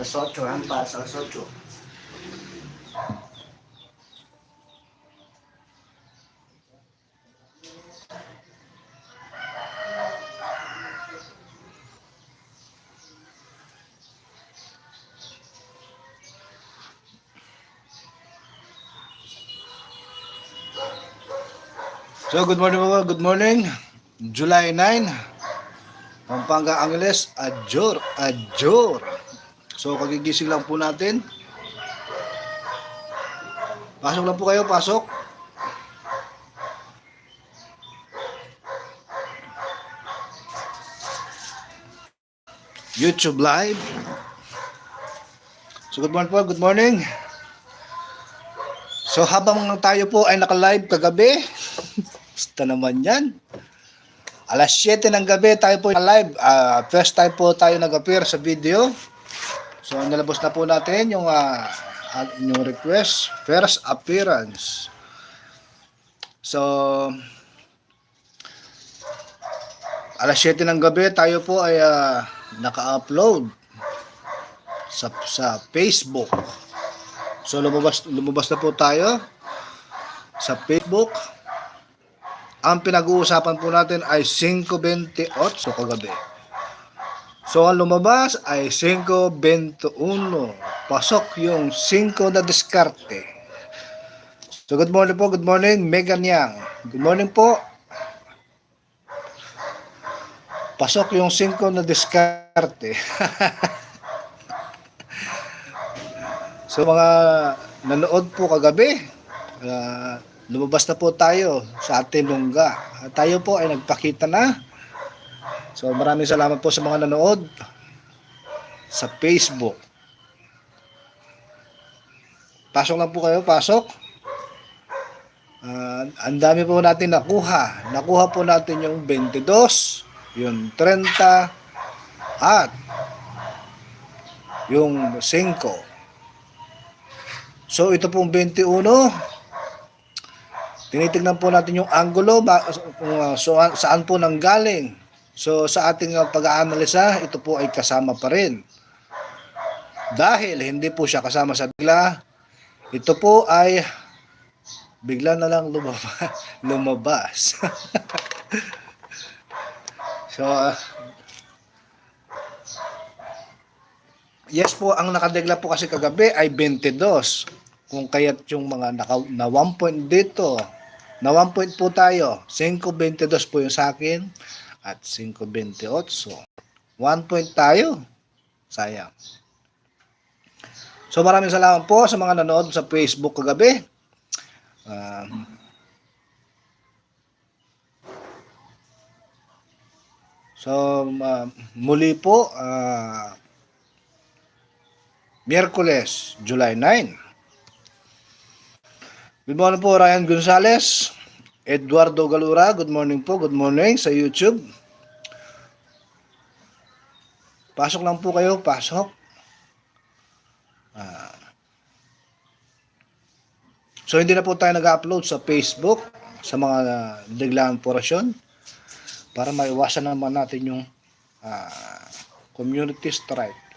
Alas 8, han pa, sa alas 8. So, good morning mga, good morning. July 9, Pampanga Angeles, Adjor, Adjor. So, kagigising lang po natin. Pasok lang po kayo, pasok. YouTube Live. So, good morning po, good morning. So, habang tayo po ay naka-live kagabi, Basta naman yan. Alas 7 ng gabi tayo po live. Ah, first time po tayo nag-appear sa video. So nilabas na po natin yung uh, yung request. First appearance. So alas 7 ng gabi tayo po ay ah, naka-upload sa, sa Facebook. So lumabas, lumabas na po tayo sa Facebook. Ang pinag-uusapan po natin ay 5.28 kagabi. So ang lumabas ay 5.21. Pasok yung 5 na diskarte. So good morning po, good morning Megan Yang. Good morning po. Pasok yung 5 na diskarte. so mga nanood po kagabi, uh, lumabas na po tayo sa ating lungga. Tayo po ay nagpakita na. So maraming salamat po sa mga nanood sa Facebook. Pasok lang po kayo, pasok. Uh, ang dami po natin nakuha. Nakuha po natin yung 22, yung 30, at yung 5. So ito pong 21, Tinitingnan po natin yung angulo kung uh, saan po nanggaling. So sa ating uh, pag-aanalisa, ito po ay kasama pa rin. Dahil hindi po siya kasama sa bigla, ito po ay bigla na lang lumabas. lumabas. so, uh, yes po, ang nakadegla po kasi kagabi ay 22. Kung kaya't yung mga naka, na 1 point dito, na 1 point po tayo. 5.22 po yung sa akin at 5.28. 1 point tayo. Sayang. So maraming salamat po sa mga nanood sa Facebook kagabi. Uh, so uh, muli po uh, Miyerkules, July 9. Good morning po, Ryan Gonzales. Eduardo Galura, good morning po. Good morning sa YouTube. Pasok lang po kayo, pasok. Ah. So hindi na po tayo nag-upload sa Facebook sa mga uh, diglaan porasyon para maiwasan naman natin yung uh, community strike.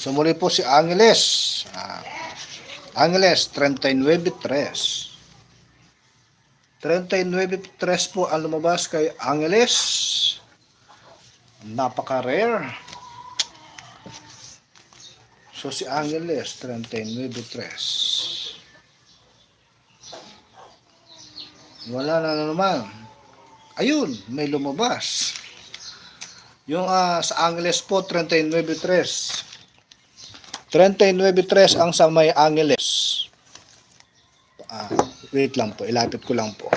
So muli po si Angeles. Ah, Angeles 39.3. 39.3 po ang lumabas kay Angeles. Napaka-rare. So si Angeles 39.3. Wala na naman. Ayun, may lumabas. Yung uh, sa Angeles po 39.3. 39.3 ang sa may Angeles. Ah, wait lang po, ilapit ko lang po.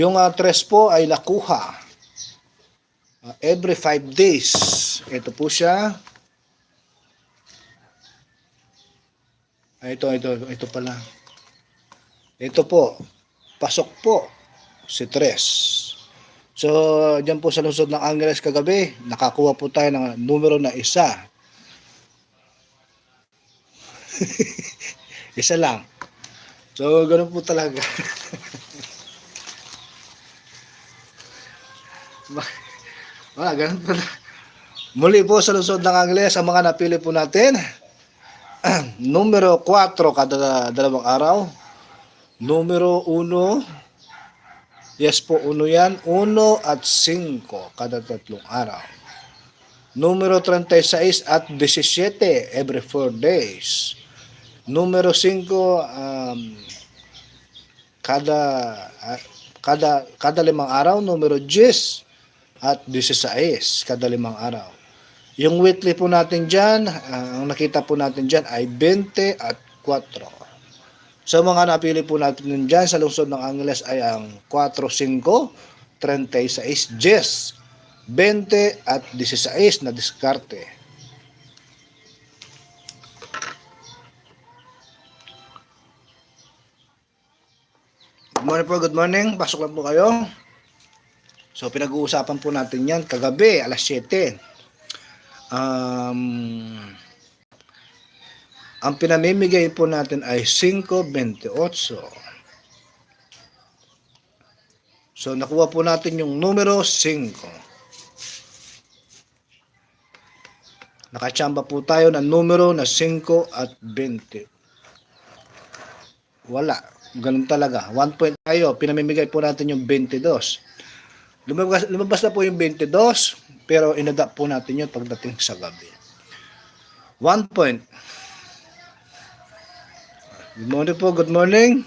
Yung uh, tres po ay nakuha uh, every 5 days. Ito po siya. Ah, ito, ito, ito pala. Ito po, pasok po si tres. So, dyan po sa lungsod ng Angeles kagabi, nakakuha po tayo ng numero na isa. isa lang. So, ganun po talaga. Wala, ganun po. Muli po sa lusod ng Angles, ang mga napili po natin. Numero 4 kada dalawang araw. Numero 1. Yes po, 1 yan. 1 at 5 kada tatlong araw. Numero 36 at 17 every 4 days. Numero 5 um, kada ah, kada kada limang araw numero 10 at 16 kada limang araw. Yung weekly po natin diyan, ang nakita po natin diyan ay 20 at 4. So mga napili po natin diyan sa lungsod ng Angeles ay ang 4, 5, 36, 10, 20 at 16 na diskarte. Good morning po, good morning. Pasok lang po kayo. So, pinag-uusapan po natin yan kagabi, alas 7. Um, ang pinamimigay po natin ay 5.28. So, nakuha po natin yung numero 5. Nakachamba po tayo ng numero na 5 at 20. Wala. Ganun talaga. 1 point tayo. Pinamimigay po natin yung 22. Lumabas, lumabas na po yung 22, pero inadapt po natin yun pagdating sa gabi. 1 point. Good morning po, good morning.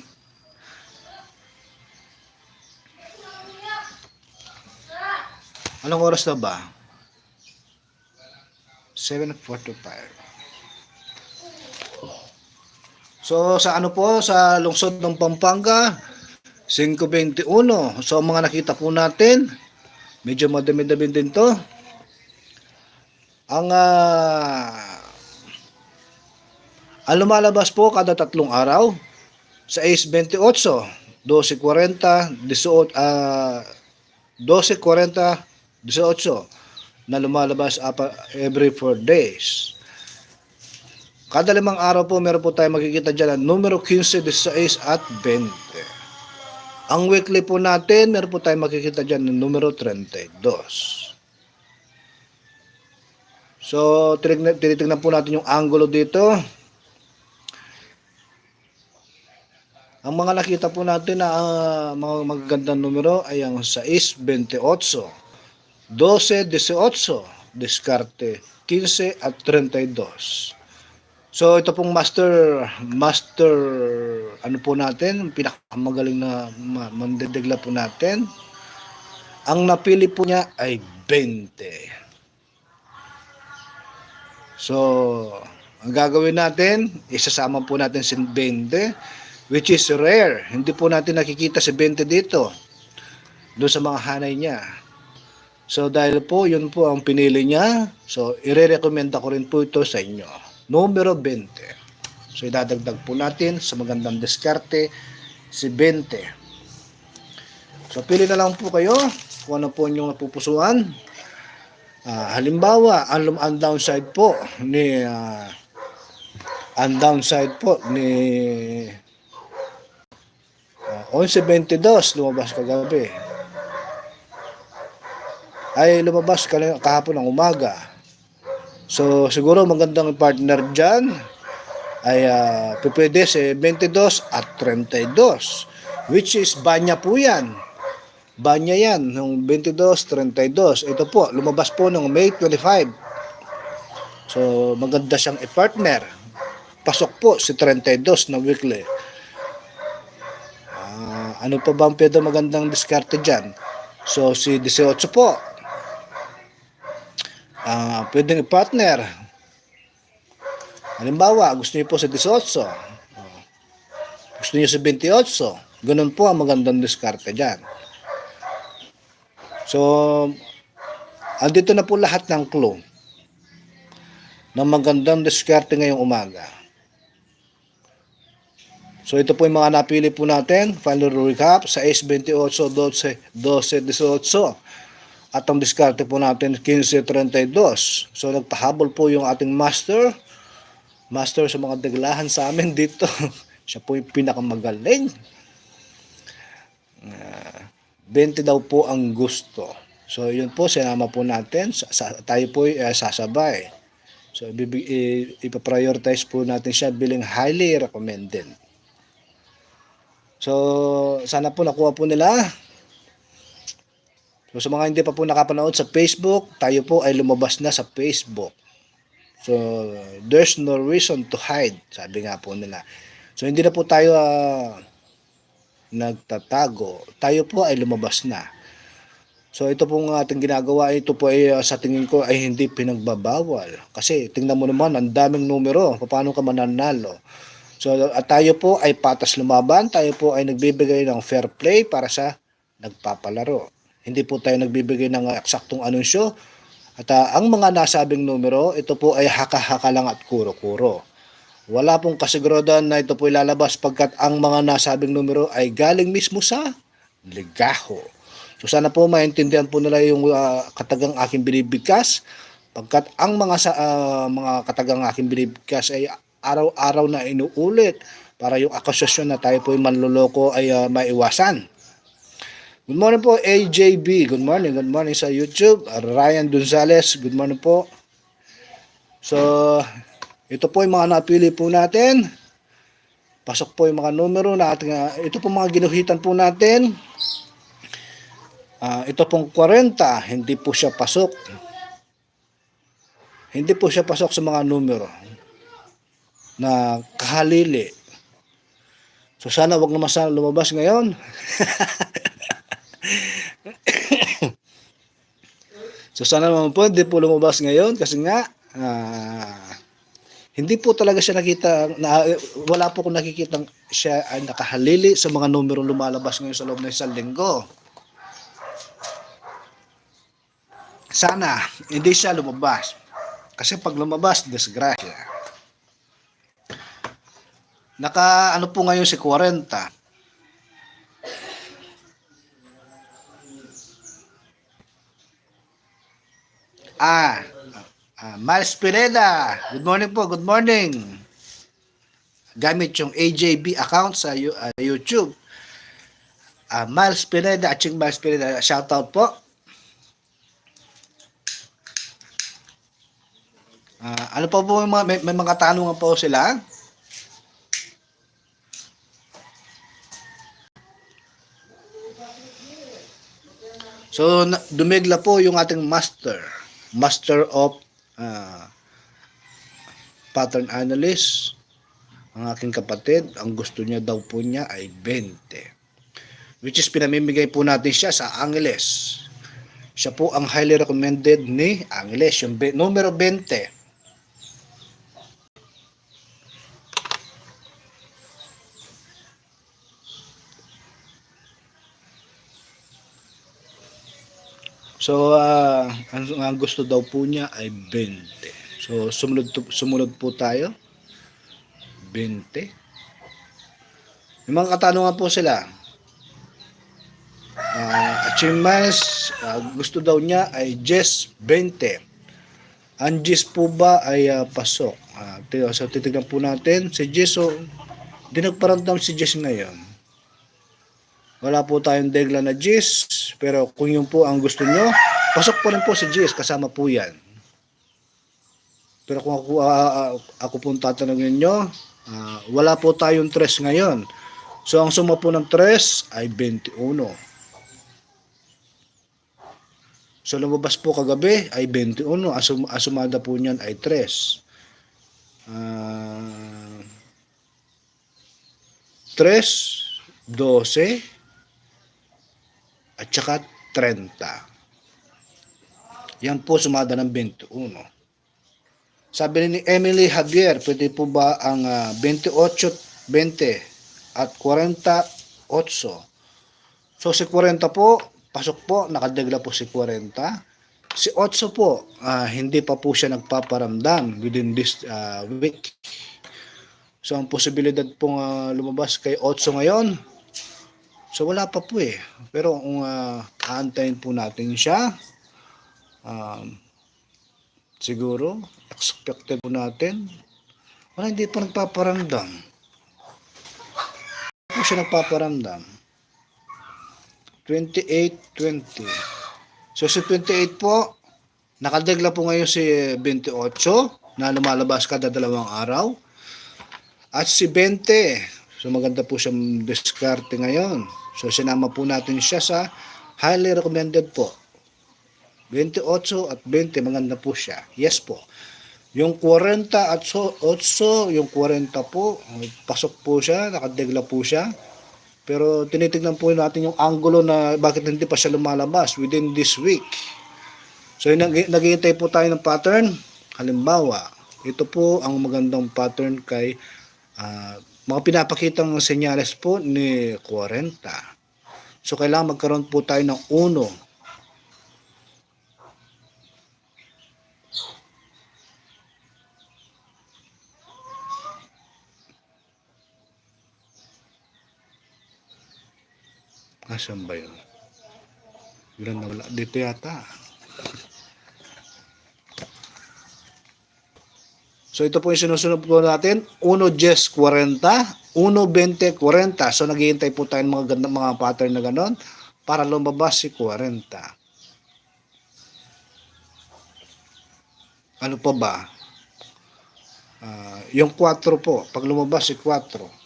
Anong oras na ba? 7.45. So sa ano po, sa lungsod ng Pampanga, 5.21. So mga nakita po natin, medyo madami-dami din to. Ang ah, ang lumalabas po kada tatlong araw sa ACE 28, 12.40, 18, ah 12.40, 18 na lumalabas every 4 days. Kada limang araw po, meron po tayo makikita dyan ang numero 15, 16 at 20. Ang weekly po natin, meron po tayo makikita dyan ng numero 32. So, tinitignan po natin yung angulo dito. Ang mga nakita po natin na ah, mga magagandang numero ay ang 6, 28, 12, 18, diskarte 15 at 32. So ito pong master master ano po natin, pinakamagaling na ma- mandedegla po natin. Ang napili po niya ay 20. So, ang gagawin natin, isasama po natin si 20 which is rare. Hindi po natin nakikita si 20 dito. Doon sa mga hanay niya. So dahil po yun po ang pinili niya, so ire-recommend ko rin po ito sa inyo. Numero 20. So idadagdag po natin sa magandang diskarte si 20. So pili na lang po kayo kung ano po inyong napupusuan. Ah, halimbawa, ang, ang downside po ni ah, ang downside po ni 11.22 lumabas kagabi ay lumabas ka- kahapon ng umaga. So siguro magandang partner dyan ay uh, pwede si 22 at 32 which is banya po yan. Banya yan, ng 22, 32. Ito po, lumabas po ng May 25. So maganda siyang i-partner. Pasok po si 32 na weekly. Ano pa ba ang pwede magandang diskarte dyan? So si 18 po, Ah, pwedeng i-partner. Halimbawa, gusto niyo po sa 18. Oh. Gusto niyo sa 28. Ganun po ang magandang diskarte dyan. So, andito na po lahat ng clue ng magandang diskarte ngayong umaga. So, ito po yung mga napili po natin. Final recap sa Ace 28, 12, 12, 18. At ang diskarte po natin 15.32. So nagpahabol po yung ating master. Master sa mga deglahan sa amin dito. Siya po yung pinakamagaling. Ah, 20 daw po ang gusto. So yun po, sinama po natin. Sa, sa- tayo po ay uh, sasabay. So ibibig, i- ipaprioritize po natin siya bilang highly recommended. So sana po nakuha po nila. So sa mga hindi pa po nakapanood sa Facebook, tayo po ay lumabas na sa Facebook. So there's no reason to hide, sabi nga po nila. So hindi na po tayo ah, nagtatago. Tayo po ay lumabas na. So ito pong ating ginagawa, ito po ay ah, sa tingin ko ay hindi pinagbabawal. Kasi tingnan mo naman, ang daming numero, paano ka mananalo. So at tayo po ay patas lumaban, tayo po ay nagbibigay ng fair play para sa nagpapalaro. Hindi po tayo nagbibigay ng eksaktong anunsyo. At ah, ang mga nasabing numero, ito po ay haka-haka lang at kuro-kuro. Wala pong kasiguraduhan na ito po ilalabas pagkat ang mga nasabing numero ay galing mismo sa ligaho. So sana po maintindihan po nila yung ah, katagang aking binibigkas pagkat ang mga sa ah, mga katagang aking binibigkas ay araw-araw na inuulit para yung akusasyon na tayo po ay manloloko ay ah, maiwasan. Good morning po AJB. Good morning. Good morning sa YouTube. Ryan Gonzales. Good morning po. So, ito po yung mga napili po natin. Pasok po yung mga numero na ating, ah, ito po mga ginuhitan po natin. Ah, ito pong 40, hindi po siya pasok. Hindi po siya pasok sa mga numero na kahalili. So sana wag naman sana lumabas ngayon. so sana naman po hindi po lumabas ngayon kasi nga ah, hindi po talaga siya nakita, na, wala po kong nakikita siya ay nakahalili sa mga numero lumalabas ngayon sa loob ng isang linggo. Sana, hindi siya lumabas. Kasi pag lumabas, disgrasya. Naka, ano po ngayon si 40. Ah, ah, Miles Pineda. Good morning po, good morning. Gamit yung AJB account sa ah, YouTube. Ah, Miles Pineda, at yung Miles Pineda, shoutout po. Ah, ano pa po mga, may, may mga tanungan po sila? So, dumigla po yung ating master. Master of ah, pattern analyst. Ang aking kapatid, ang gusto niya daw po niya ay 20. Which is pinamimigay po natin siya sa Angeles. Siya po ang highly recommended ni Angeles, yung numero 20. So, ah, ang, ang gusto daw po niya ay 20. So, sumunod, to- sumunod po tayo. 20. Yung mga katanungan po sila. Ah, achievements, ah, gusto daw niya ay Jess 20. Ang Jess po ba ay ah, pasok? Ti- so, titignan po natin. Si Jess, so, di nagparamdam si Jess ngayon. Wala po tayong degla na Jis, pero kung yun po ang gusto nyo, pasok po rin po si Jis, kasama po yan. Pero kung ako, ah, ako po tatanungin nyo, ah, wala po tayong tres ngayon. So ang suma po ng tres ay 21. So lumabas po kagabi ay 21. Asum asumada po niyan ay 3. Ah 3, 12, at saka 30. Yan po sumada ng 21. Sabi ni Emily Javier, pwede po ba ang ah, 28, 20 at 48? So si 40 po, pasok po, nakadegla po si 40. Si 8 po, ah, hindi pa po siya nagpaparamdam within this ah, week. So ang posibilidad pong ah, lumabas kay 8 ngayon, So wala pa po eh. Pero kung uh, aantayin po natin siya, um, siguro, expected po natin, wala hindi pa nagpaparamdam. siya nagpaparamdam. 28, 20. So si 28 po, nakadegla po ngayon si 28 na lumalabas kada dalawang araw. At si 20, so maganda po siyang diskarte ngayon. So sinama po natin siya sa highly recommended po. 28 at 20, maganda po siya. Yes po. Yung 40 at so, 8, yung 40 po, pasok po siya, nakadegla po siya. Pero tinitignan po natin yung angulo na bakit hindi pa siya lumalabas within this week. So nag naghihintay po tayo ng pattern. Halimbawa, ito po ang magandang pattern kay ah, mga pinapakitang senyales po ni 40. So kailangan magkaroon po tayo ng uno. Asan ba yun? Yun na wala. Dito yata. So ito po yung sinusunod po natin. 1 Jess 40, 1 20 40. So naghihintay po tayo ng mga ganda mga pattern na ganon para lumabas si 40. Ano pa ba? Ah, yung 4 po, pag lumabas si 4.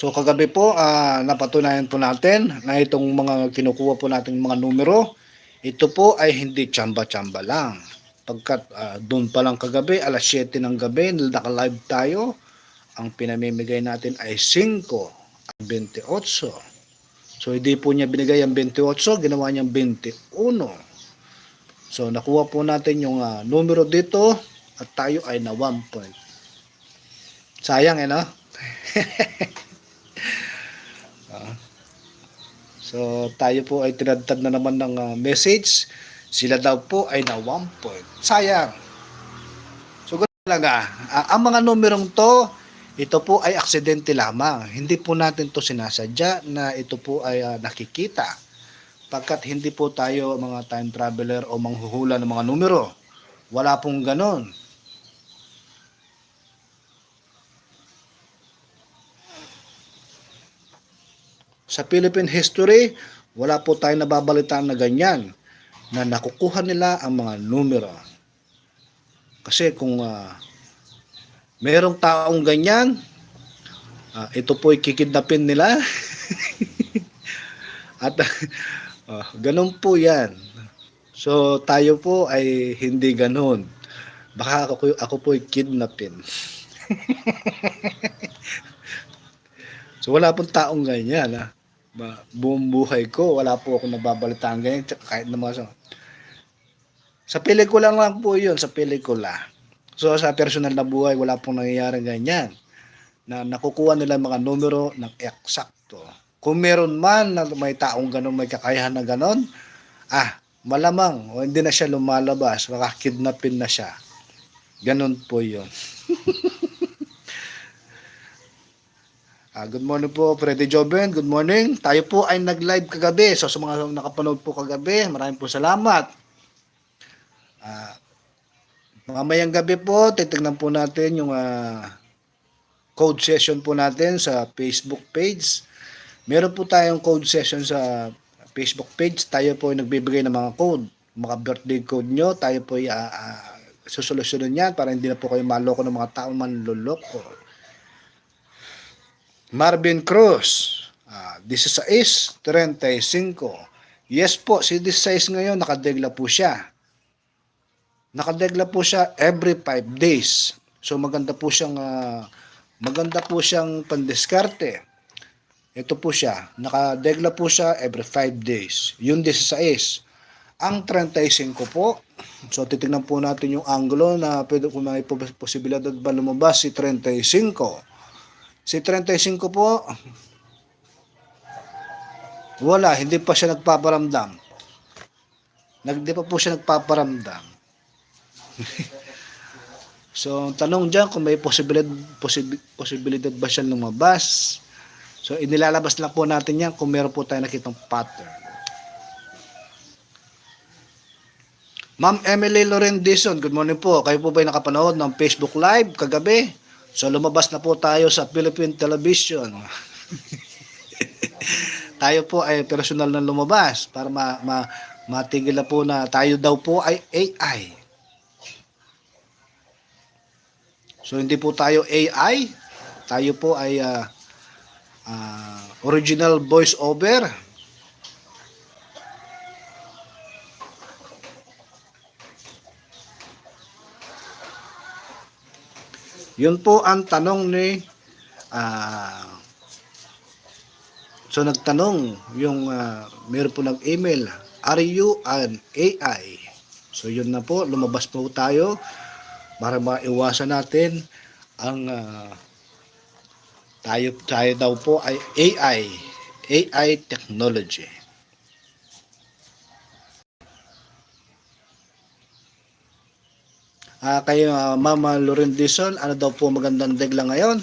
So kagabi po, ah, napatunayan po natin na itong mga kinukuha po nating mga numero, ito po ay hindi tsamba-tsamba lang. Pagkat ah, doon pa lang kagabi, alas 7 ng gabi, naka-live tayo, ang pinamimigay natin ay 5 at 28. So hindi po niya binigay ang 28, ginawa niyang 21. So nakuha po natin yung ah, numero dito at tayo ay na 1 point. Sayang eh no? So, tayo po ay tinadtad na naman ng ah, message. Sila daw po ay na 1 point. Sayang. So, ganun talaga. Ah, ang mga numerong to, ito po ay aksidente lamang. Hindi po natin to sinasadya na ito po ay ah, nakikita. Pagkat hindi po tayo mga time traveler o manghuhula ng mga numero. Wala pong ganon. Sa Philippine history, wala po tayong nababalitaan na ganyan na nakukuha nila ang mga numero. Kasi kung uh, mayroong taong ganyan, ah, ito po kikidnapin nila. At ah, ganun po yan. So tayo po ay hindi ganun. Baka ako, ako po kidnapin. so wala pong taong ganyan. Ha? Ba, buong buhay ko, wala po ako nababalitaan ganyan, kahit na mga sa, sa pelikula lang po yun, sa pelikula. So sa personal na buhay, wala pong nangyayari ganyan, na nakukuha nila mga numero ng eksakto. Kung meron man na may taong ganun, may kakayahan na ganun, ah, malamang, o hindi na siya lumalabas, makakidnapin na siya. Ganun po yun. Ah, good morning po, Freddy Joben. Good morning. Tayo po ay nag-live kagabi. So sa mga nakapanood po kagabi, maraming po salamat. Ah, mamayang gabi po, titignan po natin yung ah, code session po natin sa Facebook page. Meron po tayong code session sa Facebook page. Tayo po ay nagbibigay ng mga code. Mga birthday code nyo, tayo po ay ah, ah, susolusyonan yan para hindi na po kayo maloko ng mga taong manloloko. Marvin Cruz. Ah, 16, 35. Yes po, si 16 ngayon nakadegla po siya. Nakadegla po siya every 5 days. So maganda po siyang ah, maganda po siyang pandiskarte. Ito po siya, nakadegla po siya every 5 days. Yung 16. Ang 35 po, so titingnan po natin yung angulo na pwede kung may posibilidad ba lumabas si 35. Si 35 po, wala, hindi pa siya nagpaparamdam. Hindi pa po siya nagpaparamdam. so, tanong dyan kung may posibilidad, posib, posibilidad ba siya lumabas. So, inilalabas lang po natin yan kung meron po tayo nakitang pattern. Ma'am Emily Loren Dison, good morning po. Kayo po ba nakapanood ng Facebook Live kagabi? So lumabas na po tayo sa Philippine Television. tayo po ay personal na lumabas para ma, ma, matigil na po na tayo daw po ay AI. So hindi po tayo AI, tayo po ay ah, ah, original voice over. Yun po ang tanong ni ah So nagtanong yung ah, meron po nag-email, are you an AI? So yun na po, lumabas po tayo para maiwasan natin ang ah, tayo tayo daw po ay AI, AI technology. Ah, kayo ah, Mama Loren Dison, ano daw po magandang degla ngayon?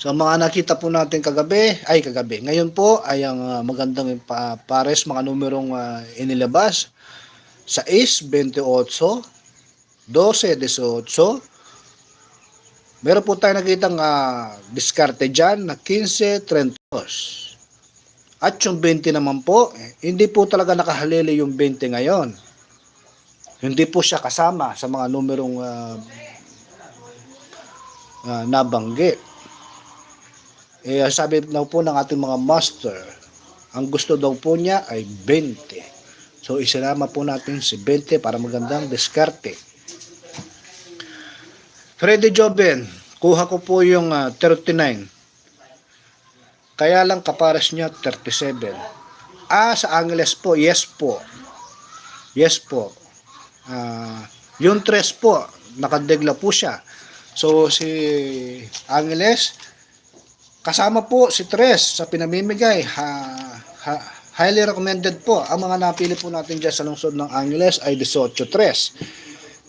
So mga nakita po natin kagabi, ay kagabi. Ngayon po ay ang ah, magandang pa, pares mga numerong ah, inilabas sa is 28, 12, 18. Meron po tayo nakitang uh, diskarte dyan na 15, 32. At yung 20 naman po, eh, hindi po talaga nakahalili yung 20 ngayon. Hindi po siya kasama sa mga numerong ah, ah, nabanggit. Eh, sabi daw po ng ating mga master, ang gusto daw po niya ay 20. So, isinama po natin si 20 para magandang diskarte. Freddy Joben, kuha ko po yung ah, 39. Kaya lang kapares niya 37. Ah, sa Angeles po, yes po. Yes po. Ah, yung 3 po, nakadegla po siya. So, si Angeles, Kasama po si Tres sa pinamimigay. Ha, ha, highly recommended po. Ang mga napili po natin dyan sa lungsod ng Angeles ay 18-3.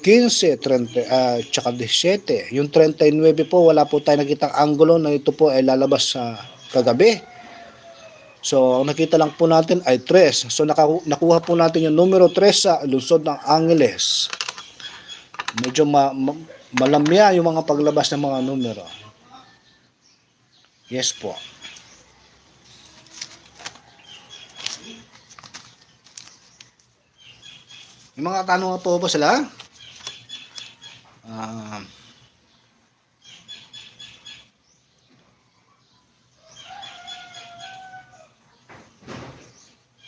15, 30, uh, tsaka 17. Yung 39 po, wala po tayo nakitang angulo na ito po ay lalabas sa kagabi. So, ang nakita lang po natin ay 3. So, naka, nakuha po natin yung numero 3 sa lungsod ng Angeles. Medyo ma, ma, malamya yung mga paglabas ng mga numero. Yes po. Yung mga tanong po ba sila? Ah.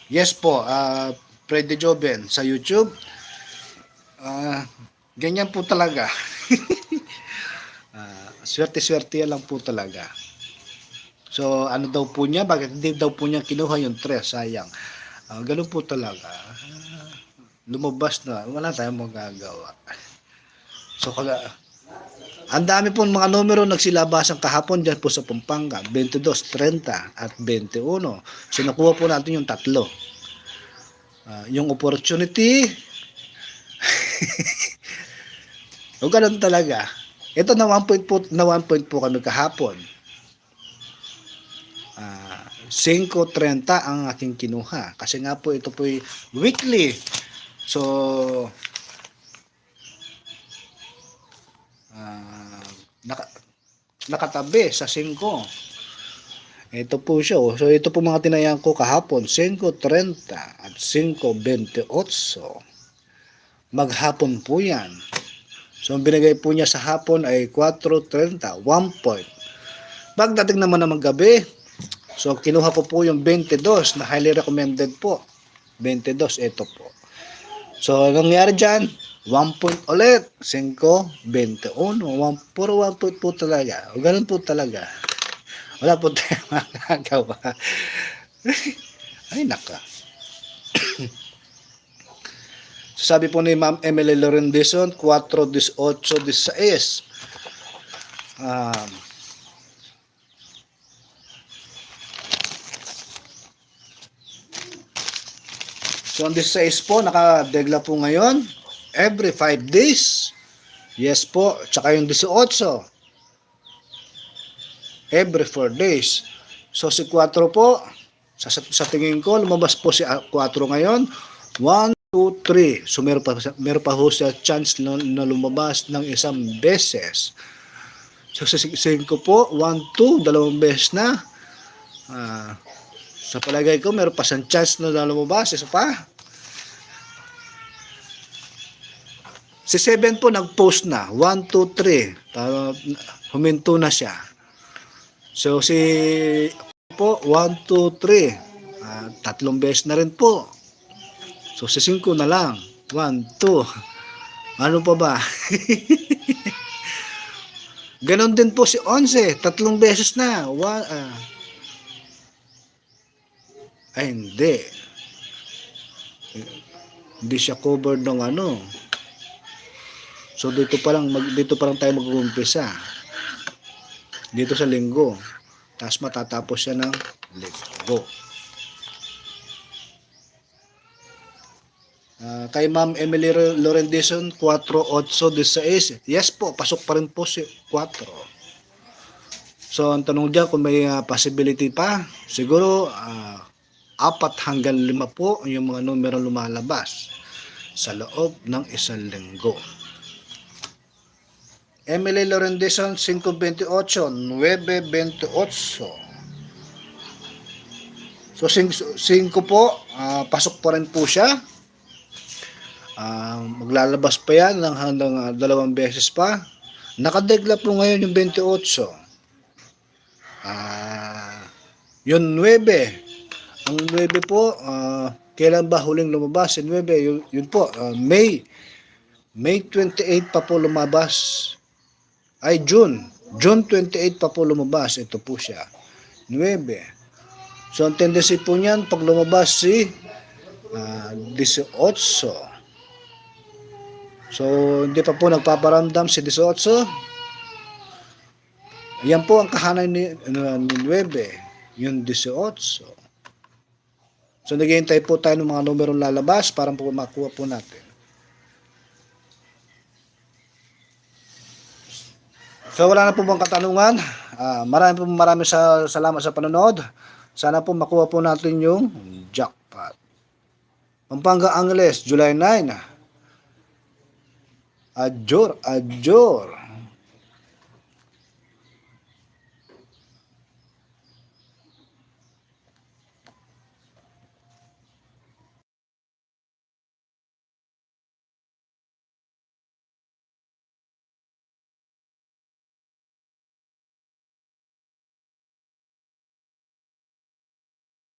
Yes po, uh, Freddy Joben sa YouTube. Ah, ganyan po talaga. Ah, swerte-swerte lang po talaga. So, ano daw po niya? Bakit hindi daw po niya kinuha yung tres? Sayang. Uh, ganun po talaga. Ah, lumabas na. Wala tayong magagawa. So, kaga, ang dami po mga numero nagsilabasan kahapon dyan po sa Pampanga. 22, 30 at 21. So, nakuha po natin yung tatlo. Ah, yung opportunity. o ganun talaga. Ito na 1 point po, na 1 point po kami kahapon. Ah, 5.30 ang aking kinuha. Kasi nga po ito po weekly. So, ah, naka, nakatabi sa 5. Ito po siya. oh. So, ito po mga tinayan ko kahapon. 5.30 at 5.28. Maghapon po yan. So, ang binigay po niya sa hapon ay 4.30. 1 point. Pagdating naman ng gabi, So, kinuha ko po yung 22 na highly recommended po. 22, ito po. So, nangyari dyan? 1 point ulit. 5, 21. 1, puro 1 point po talaga. O, ganun po talaga. Wala po tayong magagawa. Ay, naka. so, sabi po ni Ma'am Emily Lorendison, 4, 18, 16. Um, So, ang 16 po, nakadegla po ngayon. Every 5 days. Yes po. Tsaka yung 18. Every 4 days. So, si 4 po, sa, sa tingin ko, lumabas po si 4 ngayon. 1, 2, 3. So meron pa, meron pa ho siya chance na, na lumabas ng isang beses. So sa 5 po, 1, 2, dalawang beses na. Ah, sa palagay ko, meron pa siyang chance na lumabas. Isa pa. Si 7 po nag-post na. 1, 2, 3. Para huminto na siya. So si po, 1, 2, 3. Ah, tatlong beses na rin po. So si 5 na lang. 1, 2. Ano pa ba? Ganon din po si 11. Tatlong beses na. One, ah. Ay, hindi. Hindi siya covered ng ano. So dito pa lang mag, dito pa lang tayo mag-uumpisa. Dito sa linggo. Tapos matatapos siya ng linggo. Ah, kay Ma'am Emily Lorendison, 4.8.16. Yes po, pasok pa rin po si 4. So, ang tanong dyan kung may ah, possibility pa, siguro ah, apat hanggang lima po yung mga numero lumalabas sa loob ng isang linggo. Emily Lorendison, 5.28, 9.28. So, 5 po, ah, pasok pa rin po siya. Ah, maglalabas pa yan ng hanggang ah, dalawang beses pa. Nakadegla po ngayon yung 28. Ah, yung 9. Ang 9 po, ah, kailan ba huling lumabas? Yung 9, yun, yun po, ah, May. May 28 pa po lumabas. Ay, June. June 28 pa po lumabas. Ito po siya. 9. So, ang tendency po niyan, pag lumabas si ah, 18. So, hindi pa po nagpaparamdam si 18. Yan po ang kahanay ni, ano, ni 9, yung 18. So, naghihintay po tayo ng mga numerong lalabas para po makuha po natin. So, wala na po bang katanungan. Ah, marami po marami sa, salamat sa panonood. Sana po makuha po natin yung jackpot. Pampanga Angeles, July 9. Ajor, Ajor.